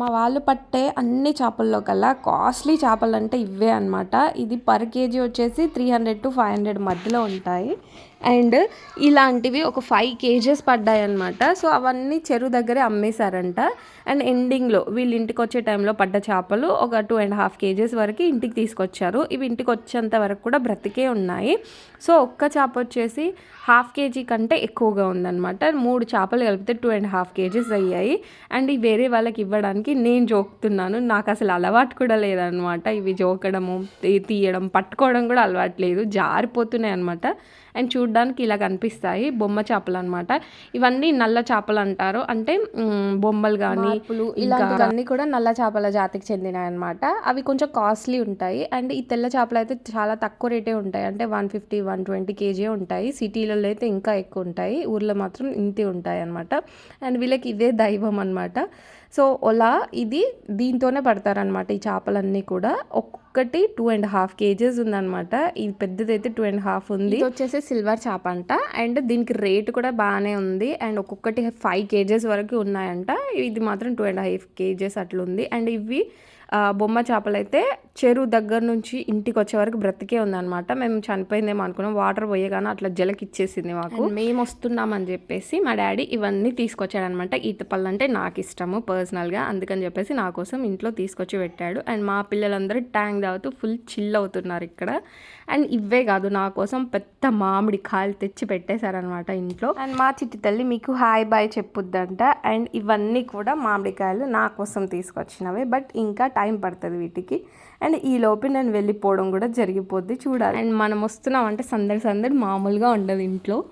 మా వాళ్ళు పట్టే అన్ని చేపల్లో కల్లా కాస్ట్లీ చేపలు అంటే ఇవే అనమాట ఇది పర్ కేజీ వచ్చేసి three hundred to five hundred మధ్యలో ఉంటాయి. అండ్ ఇలాంటివి ఒక ఫైవ్ కేజెస్ పడ్డాయి అనమాట సో అవన్నీ చెరువు దగ్గరే అమ్మేశారంట. అండ్ ఎండింగ్లో వీళ్ళు ఇంటికి వచ్చే టైంలో పడ్డ చేపలు ఒక టూ అండ్ హాఫ్ కేజెస్ వరకు ఇంటికి తీసుకొచ్చారు. ఇవి ఇంటికి వచ్చేంత వరకు కూడా బ్రతికే ఉన్నాయి. సో ఒక్క చేప వచ్చేసి హాఫ్ కేజీ కంటే ఎక్కువగా ఉందన్నమాట. మూడు చేపలు కలిపితే టూ అండ్ హాఫ్ కేజెస్ అయ్యాయి. అండ్ వేరే వాళ్ళకి ఇవ్వడానికి నేను జోకుతున్నాను. నాకు అసలు అలవాటు కూడా లేదనమాట ఇవి జోకడము తీయడం పట్టుకోవడం కూడా అలవాటు లేదు. జారిపోతున్నాయి అనమాట అండ్ చూడడానికి ఇలా కనిపిస్తాయి. బొమ్మ చేపలు అనమాట ఇవన్నీ నల్ల చేపలు అంటారు. అంటే బొమ్మలు కానీ ఇలాంటివన్నీ కూడా నల్ల చేపల జాతికి చెందినవి అనమాట అవి కొంచెం కాస్ట్లీ ఉంటాయి. అండ్ ఈ తెల్ల చేపలు అయితే చాలా తక్కువ రేటే ఉంటాయి. అంటే one fifty one twenty KG ఉంటాయి. సిటీలలో అయితే ఇంకా ఎక్కువ ఉంటాయి. ఊర్లో మాత్రం ఇంతే ఉంటాయి అనమాట అండ్ వీళ్ళకి ఇదే దైవం అనమాట సో అలా ఇది దీంతోనే పడతారనమాట ఈ చేపలన్నీ కూడా. ఒక్కొక్కటి టూ అండ్ హాఫ్ కేజెస్ ఉందన్నమాట. ఇది పెద్దదైతే టూ అండ్ హాఫ్ ఉంది. ఇది వచ్చేసి సిల్వర్ చేప అంట. అండ్ దీనికి రేట్ కూడా బాగానే ఉంది. అండ్ ఒక్కొక్కటి ఫైవ్ కేజెస్ వరకు ఉన్నాయంట. ఇది మాత్రం టూ అండ్ హాఫ్ కేజెస్ అట్లుంది. అండ్ ఇవి బొమ్మ చేపలు అయితే చెరువు దగ్గర నుంచి ఇంటికి వచ్చే వరకు బ్రతికే ఉందన్నమాట. మేము చనిపోయిందేమో అనుకున్నాం. వాటర్ పోయగానే అట్లా జలకిచ్చేసింది మాకు. మేము వస్తున్నామని చెప్పేసి మా డాడీ ఇవన్నీ తీసుకొచ్చాడనమాట ఈత పళ్ళు అంటే నాకు ఇష్టము పర్సనల్గా అందుకని చెప్పేసి నా కోసం ఇంట్లో తీసుకొచ్చి పెట్టాడు. అండ్ మా పిల్లలందరూ తాగుతూ ఫుల్ చిల్ అవుతున్నారు ఇక్కడ. అండ్ ఇవే కాదు నా కోసం పెద్ద మామిడి కాయలు తెచ్చి పెట్టేశారనమాట ఇంట్లో. అండ్ మా చిట్టి తల్లి మీకు హాయ్ బాయ్ చెప్పుద్దంట. అండ్ ఇవన్నీ కూడా మామిడికాయలు నా కోసం తీసుకొచ్చినవి బట్ ఇంకా టైం పడుతుంది వీటికి. అండ్ ఈ లోపు నేను వెళ్ళిపోవడం కూడా జరిగిపోద్ది చూడాలి. అండ్ మనం వస్తున్నాం అంటే సందడి సందడి మామూలుగా ఉండదు ఇంట్లో.